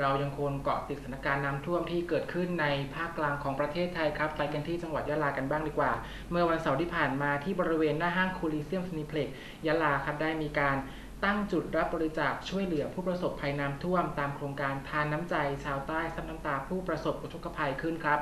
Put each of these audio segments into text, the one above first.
เรายังคงเกาะติดสถานการณ์น้ำท่วมที่เกิดขึ้นในภาคกลางของประเทศไทยครับ ไปกันที่จังหวัดยะลากันบ้างดีกว่า เมื่อวันเสาร์ที่ผ่านมาที่บริเวณหน้าห้างคูลิเซียมซินิเพล็กยะลาครับได้มีการตั้งจุดรับบริจาคช่วยเหลือผู้ประสบภัยน้ำท่วม ตามโครงการทานน้ำใจ ชาวใต้ซับน้ำตาผู้ประสบอุทกภัยขึ้นครับ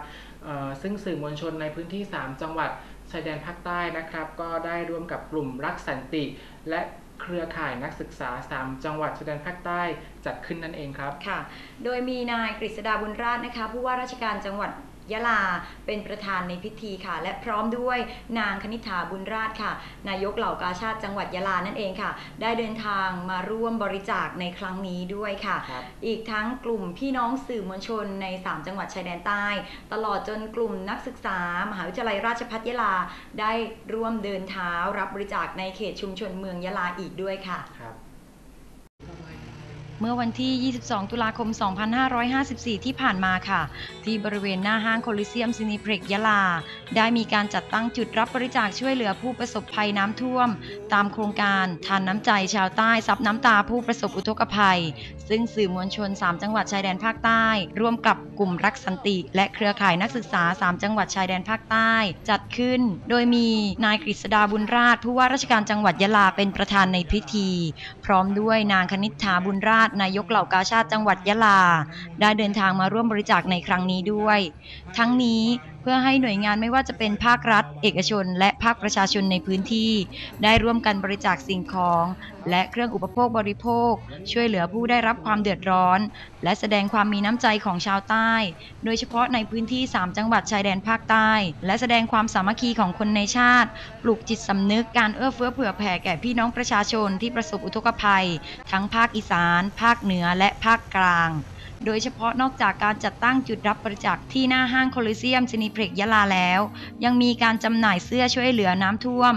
ซึ่งสื่อมวลชนในพื้นที่ 3 จังหวัดชายแดนภาคใต้นะครับ ก็ได้ร่วมกับกลุ่มรักสันติ และ เครือข่ายนักศึกษา 3 จังหวัดชายแดนภาคใต้จัดขึ้นนั่นเองครับ ค่ะ โดยมีนายกฤษดาบุญราชนะคะผู้ว่าราชการจังหวัด ยะลา เป็นประธานในพิธีค่ะ และพร้อมด้วยนางคณิ t าบุญราชค่ะ นายกเหล่ากาชาติจังหวัดยะลานั่นเองค่ะ ได้เดินทางมาร่วมบริจาคในครั้งนี้ด้วยค่ะครับอีกทั้งกลุ่มพี่น้องสื่อมวลชนใน 3 จังหวัดชายแดนใต้ ตลอดจนกลุ่มนักศึกษามหาวิทยาลัยราชภัฏยะลา ได้ร่วมเดินเท้ารับบริจาคในเขตชุมชนเมืองยะลาอีกด้วยค่ะครับ เมื่อวันที่ 22 ตุลาคม 2554 ที่ผ่านมาค่ะ ที่บริเวณหน้าห้างโคลิเซียมซินิเพล็กยะลา ได้มีการจัดตั้งจุดรับบริจาคช่วยเหลือผู้ประสบภัยน้ำท่วม ตามโครงการทานน้ำใจชาวใต้ซับน้ำตาผู้ประสบอุทกภัย ซึ่งสื่อมวลชน 3 จังหวัดชายแดนภาคใต้ ร่วมกับกลุ่มรักสันติ และเครือข่ายนักศึกษา 3 จังหวัดชายแดนภาคใต้ จัดขึ้น โดยมีนายกฤษดาบุญราชผู้ว่าราชการจังหวัดยะลาเป็นประธานในพิธี พร้อมด้วยนางคณิ t ถาบุญราชนายกเหล่ากาชาติจังหวัดยะลา ได้เดินทางมาร่วมบริจาคในครั้งนี้ด้วย ทั้งนี้ เพื่อให้หน่วยงานไม่ว่าจะเป็นภาครัฐ เอกชน และภาคประชาชนในพื้นที่ ได้ร่วมกันบริจาคสิ่งของ และเครื่องอุปโภคบริโภค ช่วยเหลือผู้ได้รับความเดือดร้อน และแสดงความมีน้ำใจของชาวใต้ โดยเฉพาะในพื้นที่ 3 จังหวัดชายแดนภาคใต้ และแสดงความสามัคคีของคนในชาติ ปลูกจิตสำนึกการเอื้อเฟื้อเผื่อแผ่แก่พี่น้องประชาชนที่ประสบอุทกภัย ทั้งภาคอีสาน ภาคเหนือและภาคกลาง โดยเฉพาะนอกจากการจัดตั้งจุดรับบริจาคที่หน้าห้างโคลิเซียมซินิเพล็กยะลาแล้ว ยังมีการจำหน่ายเสื้อช่วยเหลือน้ำท่วม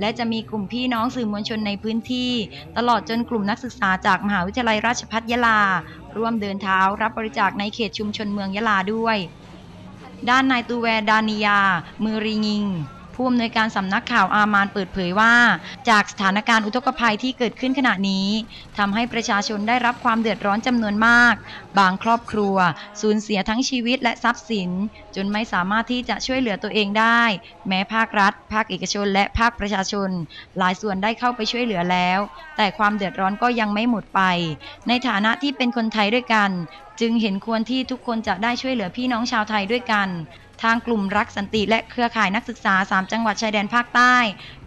และจะมีกลุ่มพี่น้องสื่อมวลชนในพื้นที่ ตลอดจนกลุ่มนักศึกษาจากมหาวิทยาลัยราชภัฏยะลา ร่วมเดินเท้ารับบริจาคในเขตชุมชนเมืองยะลาด้วย ด้านนายตูแวร์ดานิยา มือรีงิง ผู้อำนวยการสำนักข่าวอามานเปิดเผยว่า จากสถานการณ์อุทกภัยที่เกิดขึ้นขณะนี้ทำให้ประชาชนได้รับความเดือดร้อนจำนวนมาก บางครอบครัว สูญเสียทั้งชีวิตและทรัพย์สิน จนไม่สามารถที่จะช่วยเหลือตัวเองได้ แม้ภาครัฐ ภาคเอกชน และภาคประชาชน หลายส่วนได้เข้าไปช่วยเหลือแล้ว แต่ความเดือดร้อนก็ยังไม่หมดไป ในฐานะที่เป็นคนไทยด้วยกัน จึงเห็นควรที่ทุกคนจะได้ช่วยเหลือพี่น้องชาวไทยด้วยกัน ทางกลุ่มรักสันติ และเครือข่ายนักศึกษา 3 จังหวัดชายแดนภาคใต้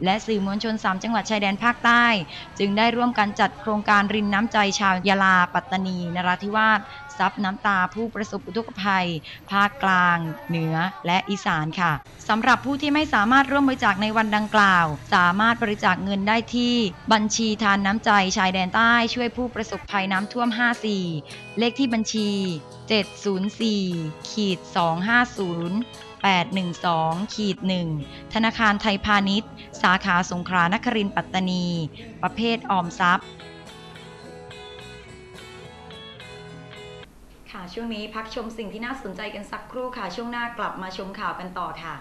และสื่อมวลชน 3 จังหวัดชายแดนภาคใต้ จึงได้ร่วมกันจัดโครงการรินน้ำใจชาวยาลา ปัตตานี นราธิวาส ซับน้ำตาผู้ประสบอุทกภัย ภาคกลาง เหนือ และอีสานค่ะสำหรับผู้ที่ไม่สามารถร่วมบริจาคในวันดังกล่าว สามารถบริจาคเงินได้ที่บัญชีทานน้ำใจชายแดนใต้ช่วยผู้ประสบภัยน้ำท่วม 54 เลขที่บัญชี 704ขีด250 812ขีด1ธนาคารไทยพาณิชย์ สาขาสงขลานครินทร์ปัตตานี ประเภทออมทรัพย์ ค่ะ ช่วงนี้พักชมสิ่งที่น่าสนใจกันสักครู่ค่ะ ช่วงหน้ากลับมาชมข่าวกันต่อค่ะ